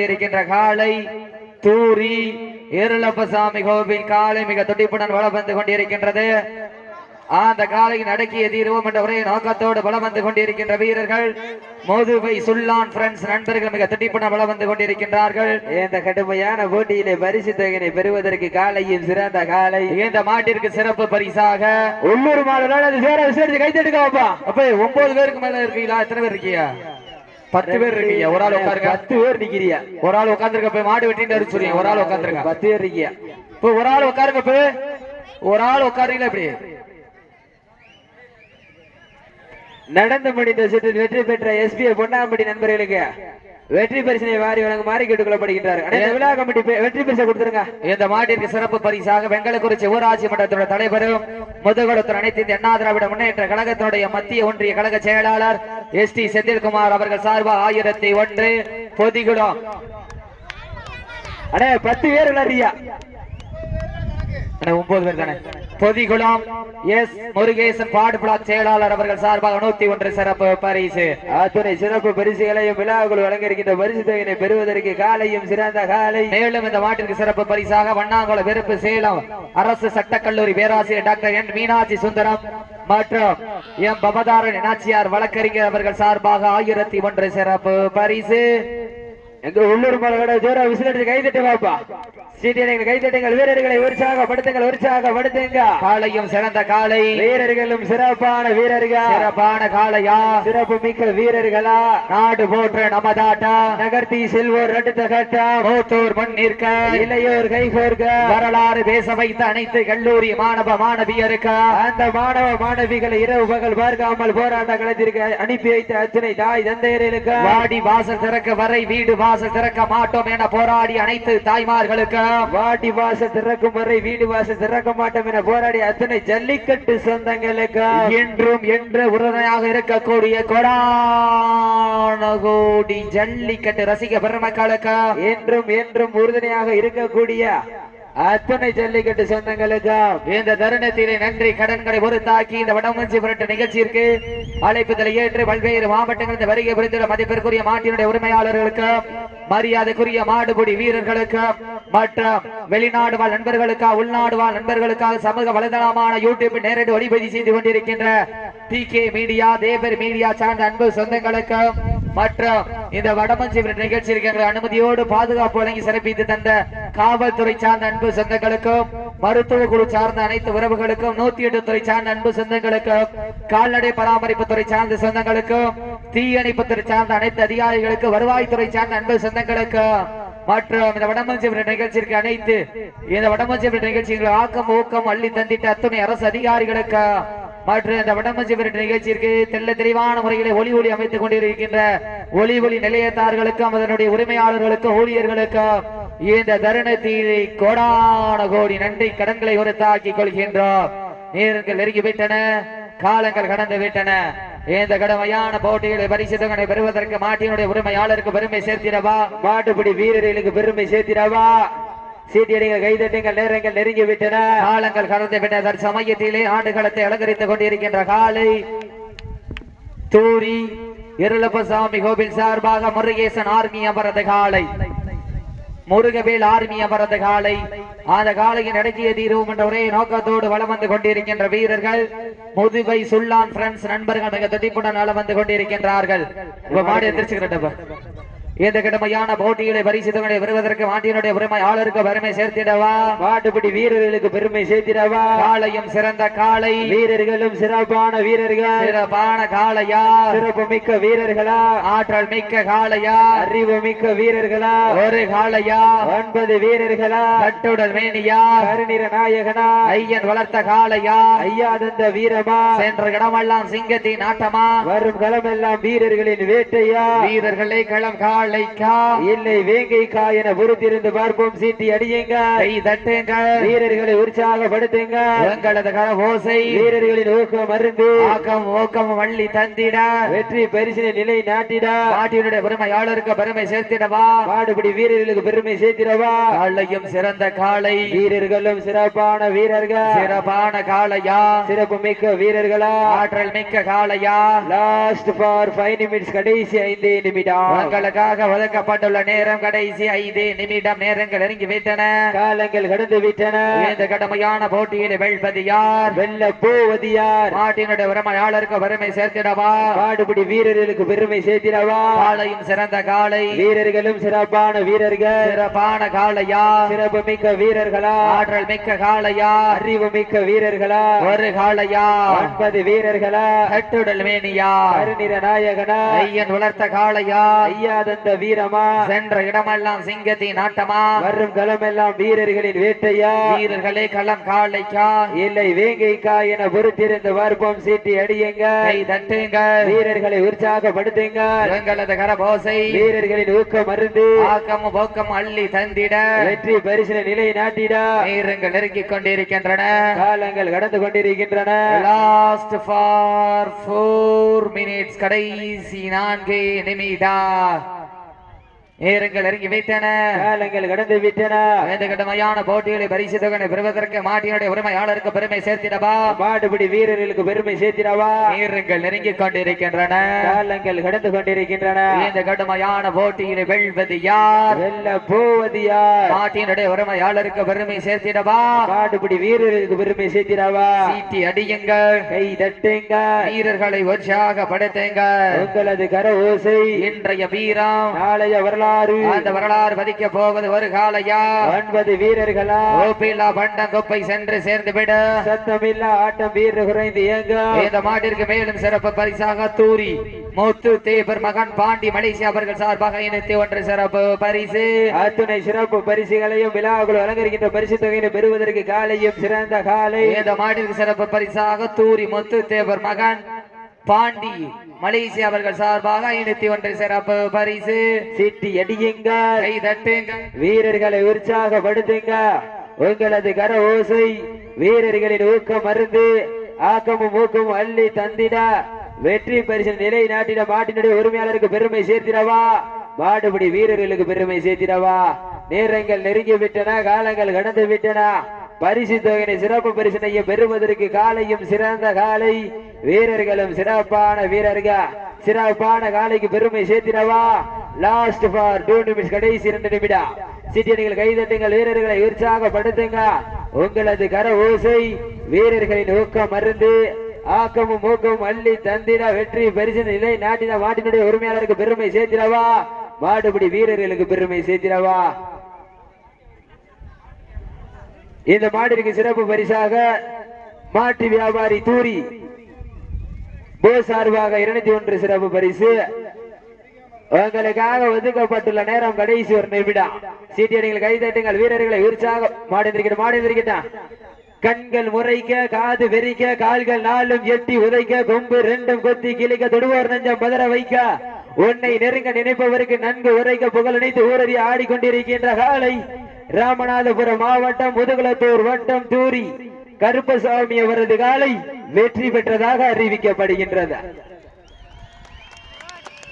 இருக்கின்ற காலை தூரி ஏருளப்பசாமி கோவில் காலை மிக துடிப்புடன் வளம் வந்து கொண்டிருக்கின்றது. அந்த காலையின் அடக்கிய தீர்வோம் என்ற ஒரே நோக்கத்தோடு வளம் வந்து கொண்டிருக்கின்ற வீரர்கள். மோதுவை சுல்லான் பிரெண்ட்ஸ் நண்பர்கள் மிக துடிப்புடன் வளம் வந்து கொண்டிருக்கின்றார்கள். இந்த கடுமையான போட்டியிலே பரிசு தொகையினை பெறுவதற்கு காலையும் சிறந்த காலை இந்த மாட்டிற்கு சிறப்பு பரிசாக. உள்ளூர் மாடலோட அது சேர விசாரிச்சு கைத்தட்டுக்காப்பா. அப்ப ஒன்பது பேருக்கு மேல இருக்கீங்களா? எத்தனை பேர் இருக்கீங்க? பத்து பேர் இருக்கீங்க. ஒரு ஆள் உட்காருங்க. பத்து பேர் நிக்கிறியா ஒரு ஆள் உட்காந்துருக்க போய் மாடு வெட்டிட்டு அடிச்சுடுங்க ஒரு ஆள் உட்காந்துருங்க பத்து பேர் இருக்கியா இப்போ ஒரு ஆள் உட்காருங்க இப்போ ஒரு ஆள் உட்காருங்களா இப்படி? நடந்து முடிந்த சுற்றில் வெற்றி பெற்ற எஸ்பி பொன்னாம்படி நண்பர்களுக்கு வெற்றி பரிசினை வாரி வழங்குமாறு கேட்டுக்கொள்ளப்படுகின்றார் விழா கமிட்டி வெற்றி பரிசை கொடுத்துருங்க. இந்த மாட்டிற்கு சிறப்பு பரிசாக வெங்கலக்குறிச்சி ஊராட்சி மன்றத்தோட தலைவரும் முதுகுளத்தூர் அனைத்து இந்திய அண்ணா திராவிட முன்னேற்ற கழகத்தினுடைய மத்திய ஒன்றிய கழக செயலாளர் எஸ் டி செந்தில்குமார் அவர்கள் சார்பாக ஆயிரத்தி ஒன்று பொதிகுளம். அண்ணே பத்து பேர் விளையாடுறியா ஒன்பது பேர் தானே? பொதிகுளம் எஸ் முருகேசன் பாடு செயலாளர் அவர்கள் சார்பாக நூத்தி ஒன்று சிறப்பு பரிசு. அத்துணை சிறப்பு பரிசுகளையும் விழாக்குள் வழங்க இருக்கின்ற பரிசு தொகையினை பெறுவதற்கு காலையும் சிறந்த காலை. மேலும் இந்த மாட்டிற்கு சிறப்பு பரிசாக வண்ணாங்குள வெறுப்பு சேலம் அரசு சட்டக்கல்லூரி பேராசிரியர் டாக்டர் என் மீனாட்சி சுந்தரம் மற்றும் எம் பபதாரன் நாச்சியார் வழக்கறிஞர் அவர்கள் சார்பாக ஆயிரத்தி ஒன்று சிறப்பு பரிசு. எங்க உள்ளூர் மலகட ஜோரா விசிலடிச்சு கைதட்டு வாப்பா சீட்டியர்கள் கைதட்டுங்கள் வீரர்களை உற்சாகப்படுத்துங்கள் உற்சாகப்படுத்துங்க காலையும் சிறந்த காலை. வீரர்களும் சிறப்பான வீரர்கள். சிறப்பான காளையா. சிறப்பு மிக்க வீரர்களா. நாடு போன்ற நமதாட்டா. நகர்த்தி செல்வோர் அடுத்த கட்டம் மூத்தூர் மண் நிற்க. இளையோர் கை கோர்க்க. வரலாறு பேச வைத்த அனைத்து கல்லூரி மாணவ மாணவியருக்கு. அந்த மாணவ மாணவிகளை இரவு பகல் பார்க்காமல் போராட்ட களத்திற்கு அனுப்பி வைத்த அத்தனை தாய் தந்தையர்களுக்கு. வாடி வாசல் திறக்க வரை வீடு வாசல் திறக்க மாட்டோம் என போராடி அனைத்து தாய்மார்களுக்கு. வாடி வாசல் திறக்கும் வரை வீடு வாசல் திறக்க மாட்டோம் என போராடி அத்தனை ஜல்லிக்கட்டு சொந்தங்களுக்கு. என்றும் என்று உறுதுணையாக இருக்கக்கூடிய கொடான கோடி ஜல்லிக்கட்டு ரசிக பெருமக்களுக்கு. என்றும் என்றும் உறுதுணையாக இருக்கக்கூடிய அத்தனை ஜல்லிக்கட்டு சொந்தங்களுக்கு இந்த தருணத்திலே நன்றி கடன்களை பொறுத்தாக்கி இந்த வடமஞ்சி புரட்டு நிகழ்ச்சியிற்கு அழைப்புதலை ஏற்று பல்வேறு மாவட்டங்கள் வருகை புரிந்துள்ள மதிப்பிற்குரிய மாட்டினுடைய உரிமையாளர்களுக்கு மரியாதைக்குரிய மாடுபுடி வீரர்களுக்கு மற்றும் வெளிநாடு வாழ் நண்பர்களுக்கா உள்நாடு வாழ் நண்பர்களுக்காக சமூக வலைதளமான யூடியூப் நேரடி ஒளிபதி செய்து கொண்டிருக்கின்ற T K media Thevar media சார்ந்த அன்பு சொந்தங்களுக்கு மற்றும் இந்த வடமஞ்சி நிகழ்ச்சி இருக்கின்ற அனுமதியோடு பாதுகாப்பு வழங்கி சிறப்பித்து தந்த காவல்துறை சார்ந்த அன்பு சொந்தங்களுக்கும் மருத்துவ குழு சார்ந்த அனைத்து உறவுகளுக்கும் நூத்தி எட்டு துறை சார்ந்த அன்பு சொந்தங்களுக்கும் கால்நடை பராமரிப்பு துறை சார்ந்த சொந்தங்களுக்கும் தீயணைப்பு துறை சார்ந்த அனைத்து அதிகாரிகளுக்கு வருவாய்த்துறை சார்ந்த அன்பு சொந்தங்களுக்கும் மற்றும் இந்த வடமஞ்சி நிகழ்ச்சிக்கு அனைத்து இந்த வடமஞ்சி நிகழ்ச்சிகளை ஆக்கம் ஊக்கம் அள்ளி தந்திட்ட அத்துணை அரசு அதிகாரிகளுக்கு மற்றும் இந்த வடமஞ்சி நிகழ்ச்சிக்கு தெல்ல தெளிவான முறைகளை ஒளி ஒளி அமைத்துக் கொண்டிருக்கின்ற ஒளி ஒளி நிலையத்தார்களுக்கும் அதனுடைய உரிமையாளர்களுக்கும் ஊழியர்களுக்கும் இந்த தருணத்தில் கோடான கோடி நன்றி கடன்களை உரத்தாக்கிக் கொள்கின்றோம். நேரங்கள் நெருங்கி விட்டன காலங்கள் கடந்து விட்டன. இந்த கடமையான போட்டிகளை பரிசுத்தங்களை பெறுவதற்கு மாட்டினுடைய உரிமையாளருக்கு பெருமை சேர்த்திடவா? மாட்டுப்பிடி வீரர்களுக்கு பெருமை சேர்த்திடவா? சீட்டியடிகள் கைதட்டுங்கள் நேரங்கள் நெருங்கி விட்டன. காலங்கள் கடந்து விட்டன. சமயத்திலே ஆண்டுகளத்தை அலங்கரித்துக் கொண்டிருக்கின்ற காலை தூரி இருளப்பசாமி கோவில் சார்பாக முருகேசன் ஆர்மி அமரது காலை முருகவேல் ஆர்மி அமரது காலை அந்த காலையின் நடத்திய தீர்வும் என்ற ஒரே நோக்கத்தோடு வளம் வந்து கொண்டிருக்கின்ற வீரர்கள் முதுவை சுல்லான் பிரெண்ட்ஸ் நண்பர்கள் மிக துடிப்புடன் வளம் வந்து கொண்டிருக்கின்றார்கள். இப்ப மாடு எந்திரிச்சுக்கிறேன் இந்த கடமையான போட்டிகளை பரிசுத்தங்களை பெறுவதற்கு மாட்டினுடைய உரிமையாளருக்கு பெருமை சேர்த்திடவா? மாட்டுப்பிடி வீரர்களுக்கு பெருமை சேர்த்திடவா? காளையும் சிறந்த காளை. வீரர்களும் சிறப்பான வீரர்கள். சிறப்பான காளையா? சிறப்பு மிக்க வீரர்களா? ஆற்றல் மிக்க காளையா? அறிவு மிக்க வீரர்களா? ஒரு காளையா? ஒன்பது வீரர்களா? கட்டுடல் மேனியா? கருநிற நாயகனா? ஐயன் வளர்த்த காளையா? ஐயா தந்த வீரமா? சென்ற இடமெல்லாம் சிங்கத்தின் ஆட்டமா? வரும் களமெல்லாம் வீரர்களின் வேட்டையா? வீரர்களை களம் காளைக்கா இல்லை வேங்கைக்கா என பொறுத்திருந்து பார்ப்போம். சீட்டி அடியுங்க. கை தட்டுங்க. வீரர்களை உற்சாகப்படுத்துங்க. உங்களது கர ஓசை வீரர்களின் ஊக்கம் மருந்து ஆக்கம் ஊக்கம் வள்ளி தந்திட. வெற்றி பரிசினை நிலை நாட்டிடா. நாட்டினுடைய பெருமையாளருக்கு பெருமை சேர்த்திடவா. மாடுபிடி வீரர்களுக்கு பெருமை சேர்த்திடவா. காளையும் சிறந்த காளை வீரர்களும் சிறப்பான வீரர்கள். சிறப்பான காளையா. சிறப்பு மிக்க வீரர்களா. ஆற்றல் மிக்க காளையா. லாஸ்ட் ஃபார் ஃபைவ் நிமிட்ஸ் கடைசி ஐந்து நிமிடம். உங்களுக்காக பரிசாக ஒதுக்கப்பட்டுள்ள நேரம் கடைசி ஐந்து நிமிடம் நேரங்கள் நெருங்கி விட்டன. காலங்கள் கடந்து விட்டன. இந்த கடுமையான போட்டியில் வெல்வது யார்? வெல்ல போவது யார்? மாட்டினுடைய உரிமையாளருக்கு வறுமை சேர்த்திடவா? மாடுபிடி வீரர்களுக்கு பெருமை சேர்த்திடவா? காளையும் சிறந்த காளை. வீரர்களும் சிறப்பான வீரர்கள். சிறப்பான காளையா? சிறப்பு மிக்க வீரர்களா? ஆற்றல் மிக்க காளையா? அறிவு மிக்க வீரர்களா? ஒரு காளையா? ஒன்பது வீரர்களா? கட்டுடல் மேனியா? கருநிற நாயகனா? ஐயன் வளர்த்த காளையா? ஐயா தந்த வீரமா? சென்ற இடமெல்லாம் சிங்கத்தின் ஆட்டமா வரும் களமெல்லாம் வீரர்களின் வேட்டையா? வீரர்களே களம் காளைக்கா இல்லை வேங்கைக்கா என பொறுத்திருந்து பார்ப்போம் சீட்டி அடியுங்க. தட்டுங்க. வீரர்களை உற்சாகப்படுத்துங்க. எங்களது கரபோசை. வீரர்களின் ஊக்கம் மருந்து ஆக்கமும் போக்கமும் அள்ளி தந்திட. வெற்றி பரிசில நிலை நாட்டிடா. நேரங்கள் நெருங்கிக் கொண்டிருக்கின்றன. காலங்கள் கடந்து கொண்டிருக்கின்றன. லாஸ்ட் ஃபார் ஃபோர் மினிட்ஸ் கடைசி நான்கு நிமிடா. நேரங்கள் நெருங்கி வைத்தன. காலங்கள் கடந்து விட்டன. இந்த கடுமையான போட்டிகளை பரிசு தொகை பெறுவதற்கு மாட்டினுடைய உரிமையாளருக்கு பெருமை சேர்த்திடவா? மாடுபிடி வீரர்களுக்கு பெருமை சேர்த்திடவா? நேரங்கள் நெருங்கிக் கொண்டிருக்கின்றன. காலங்கள் கடந்து கொண்டிருக்கின்றன. இந்த கடுமையான போட்டியில் வெல்வது யார்? வெல்ல போவது யார்? மாட்டினுடைய உரிமையாளருக்கு பெருமை சேர்த்திடவா? மாடுபிடி வீரர்களுக்கு பெருமை சேர்த்திடவா? சீட்டி அடியுங்கள். கை தட்டுங்க வீரர்களை உற்சாகப்படுத்துங்க உங்களது கர ஓசை. இன்றைய வீரம். நாளைய வரலாறு. அந்த வரலாறு பதிக்க போவது ஒரு காலையா? ஒன்பது வீரர்களா? கோப்பில்லா பண்டங்கொப்பை சென்று சேர்ந்து விட சத்தமில்லா ஆட்டம் வீரர் குறைந்து இயங்க. இந்த மாட்டிற்கு மேலும் சிறப்பு பரிசாக தூரி மூத்து தேவர் மகன் பாண்டி மலேசியா அவர்கள் சார்பாக இணைத்து ஒன்று சிறப்பு பரிசு. அத்துணை சிறப்பு பரிசுகளையும் விழாக்குள் வழங்குகின்ற பரிசு தொகையை பெறுவதற்கு காலையும் சிறந்த காலை. இந்த மாட்டிற்கு சிறப்பு பரிசாக தூரி முத்து தேவர் மகன் பாண்டி மலேசியா அவர்கள் சார்பாக இணைத்து ஒன்று சிறப்பு பரிசு. சீட்டி அடியுங்க. கை தட்டுங்க. வீரர்களை உற்சாகப்படுத்துங்க. உங்களது கர ஓசை வீரர்களின் ஊக்கம் மருந்து ஆக்கமும் ஊக்கமும் அள்ளி தந்திட வெற்றி பரிசு நிலை நாட்டிட மாட்டினுடைய உரிமையாளருக்கு பெருமை சேர்த்திடவா? மாடுபிடி வீரர்களுக்கு பெருமை சேர்த்திடவா? நேரங்கள் நெருங்கி விட்டன காலங்கள் கடந்து விட்டன. பரிசு தொகையினை சிறப்பு பரிசனையை பெறுவதற்கு காலையும் சிறந்த காலை. வீரர்களும் சிறப்பான வீரர்கள். சிறப்பான காலைக்கு பெருமை சேர்த்திடவா? லாஸ்ட் ஃபார் டூ நிமிஷம் கடைசி இரண்டு நிமிடம். நீங்கள் கைதட்டுங்கள் வீரர்களை உற்சாகப்படுத்துங்க உங்களது கர ஓசை வீரர்களின் ஊக்கம் மருந்து ஆக்கமும் ஊக்கமும் அள்ளி தந்திட வெற்றி பரிசு நிலை நாட்டின மாட்டினுடைய உரிமையாளருக்கு பெருமை சேர்த்திடவா? மாடுபிடி வீரர்களுக்கு பெருமை சேர்த்திடவா? இந்த மாடிற்கு சிறப்பு பரிசாக மாட்டு வியாபாரி தூரி போ சார்பாக இருநூத்தி ஒன்று சிறப்பு பரிசு. உங்களுக்காக ஒதுக்கப்பட்டுள்ள நேரம் கடைசி ஒரு நிமிடம். சீட்டியடிகள் கைதட்டுங்கள் வீரர்களை உற்சாகம் மாடிந்திருக்கிட்ட மாடிந்திருக்கிட்டான் கண்கள் முறைக்க காது வெறிக்க கால்கள் நாளும் எட்டி உதைக்க கொம்பு ரெண்டும் கொத்தி கிளிக்க தொடுவோர் நெஞ்சம் பதற வைக்க. உன்னை நெருங்க நினைப்பவருக்கு நன்கு உரைக்க புகழனைத்து ஊரறி ஆடிக்கொண்டிருக்கின்ற காலை ராமநாதபுரம் மாவட்டம் முதுகுலத்தூர் வட்டம் தூரி கருப்பசாமி அவரது காலை வெற்றி பெற்றதாக அறிவிக்கப்படுகின்றது.